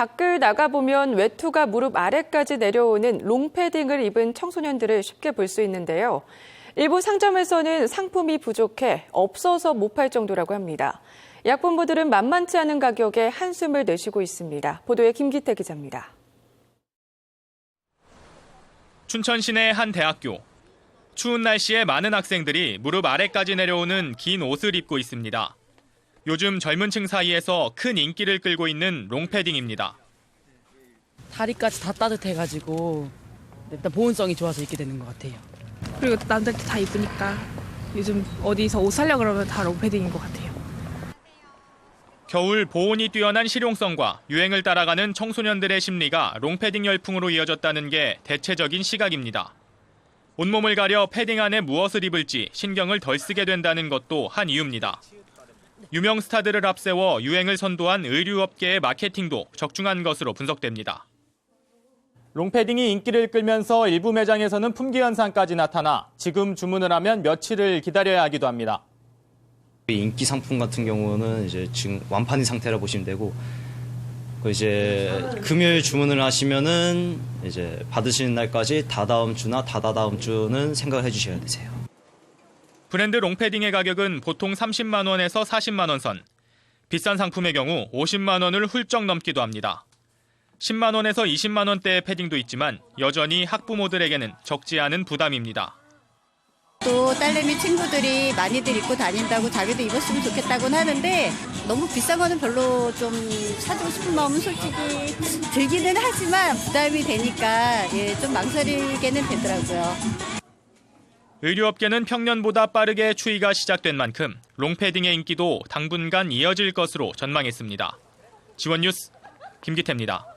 밖을 나가보면 외투가 무릎 아래까지 내려오는 롱패딩을 입은 청소년들을 쉽게 볼 수 있는데요. 일부 상점에서는 상품이 부족해 없어서 못 팔 정도라고 합니다. 약본부들은 만만치 않은 가격에 한숨을 내쉬고 있습니다. 보도에 김기태 기자입니다. 춘천 시내 한 대학교. 추운 날씨에 많은 학생들이 무릎 아래까지 내려오는 긴 옷을 입고 있습니다. 요즘 젊은 층 사이에서 큰 인기를 끌고 있는 롱패딩입니다. 다리까지 다 따뜻해가지고 일단 보온성이 좋아서 입게 되는 것 같아요. 그리고 남들도 다 입으니까 요즘 어디서 옷 사려 그러면 다 롱패딩인 것 같아요. 겨울 보온이 뛰어난 실용성과 유행을 따라가는 청소년들의 심리가 롱패딩 열풍으로 이어졌다는 게 대체적인 시각입니다. 온몸을 가려 패딩 안에 무엇을 입을지 신경을 덜 쓰게 된다는 것도 한 이유입니다. 유명 스타들을 앞세워 유행을 선도한 의류업계의 마케팅도 적중한 것으로 분석됩니다. 롱패딩이 인기를 끌면서 일부 매장에서는 품귀 현상까지 나타나 지금 주문을 하면 며칠을 기다려야 하기도 합니다. 인기 상품 같은 경우는 이제 지금 완판인 상태라 보시면 되고 그 이제 금요일 주문을 하시면은 이제 받으시는 날까지 다다음 주나 다다다음 주는 생각을 해주셔야 되세요. 브랜드 롱패딩의 가격은 보통 30만 원에서 40만 원 선. 비싼 상품의 경우 50만 원을 훌쩍 넘기도 합니다. 10만 원에서 20만 원대의 패딩도 있지만 여전히 학부모들에게는 적지 않은 부담입니다. 또 딸내미 친구들이 많이들 입고 다닌다고 자기도 입었으면 좋겠다고는 하는데 너무 비싼 거는 별로 좀 사주고 싶은 마음은 솔직히 들기는 하지만 부담이 되니까 예, 좀 망설이게는 되더라고요. 의류업계는 평년보다 빠르게 추이가 시작된 만큼 롱패딩의 인기도 당분간 이어질 것으로 전망했습니다. 지원 뉴스 김기태입니다.